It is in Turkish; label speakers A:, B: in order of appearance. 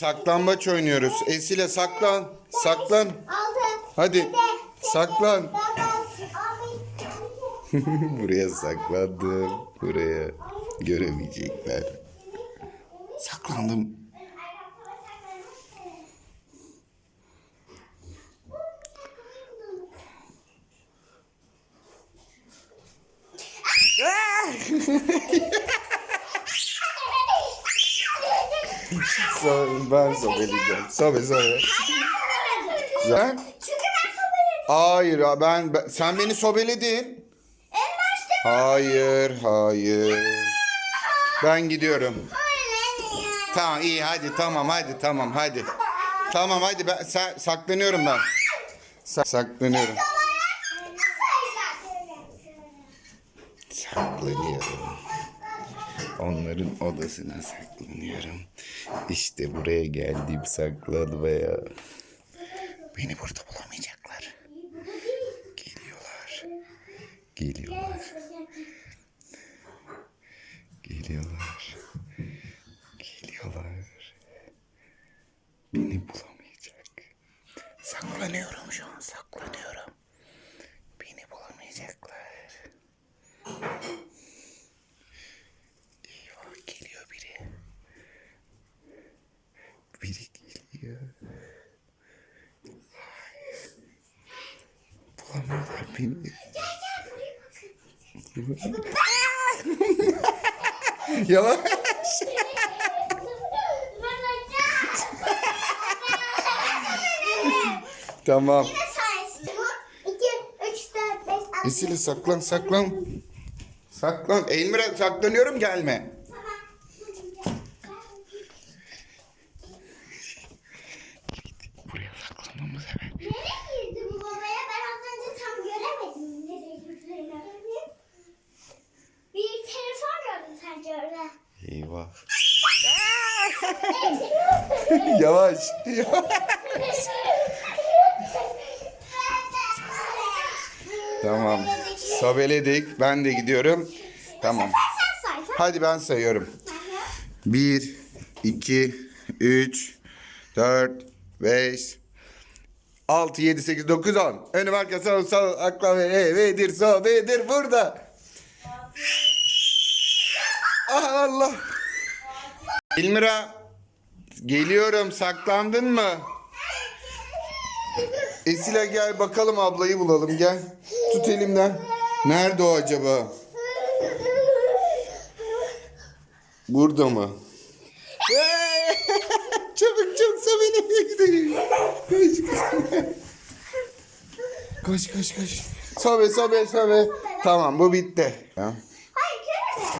A: Saklambaç oynuyoruz. Esile saklan. Saklan. Hadi. Saklan. Buraya saklandım. Buraya göremeyecekler. Saklandım. So, ben sobeleyeceğim. Sobe sobe. Ben?
B: Çünkü ben kabul
A: Hayır ben, ben sen beni sobeledin.
B: En başta
A: Hayır, hayır. Ben gidiyorum. Tamam iyi hadi tamam hadi tamam hadi. Tamam hadi ben sa- saklanıyorum ben. Sa- saklanıyorum. Saklanıyorum. Onların odasına saklanıyorum. İşte buraya geldim saklanmaya. Beni burada bulamayacaklar. Geliyorlar. Geliyorlar. Geliyorlar. Geliyorlar. Beni bulamayacak. Saklanıyorum şu an saklanıyorum. Beni bulamayacaklar. Eyvah geliyor biri. Biri geliyor. Bulamıyorlar beni. Yavaş. Tamam. Esile saklan saklan. Saklan. Elmire saklanıyorum gelme. Eyvah. Yavaş. tamam. Sobeledik. Ben de gidiyorum. Tamam. Hadi ben sayıyorum. 1, 2, 3, 4, 5, 6, 7, 8, 9, 10. Önüm arka sol sol akla ve evedir sobedir burada. Ah Allah. İlmira geliyorum saklandın mı? Esile gel bakalım ablayı bulalım gel. Tut elimden. Nerede o acaba? Burada mı? çabuk çabuk beni gidelim. Koş koş. Koş koş koş. Sobe sobe sobe. Tamam bu bitti. Ya.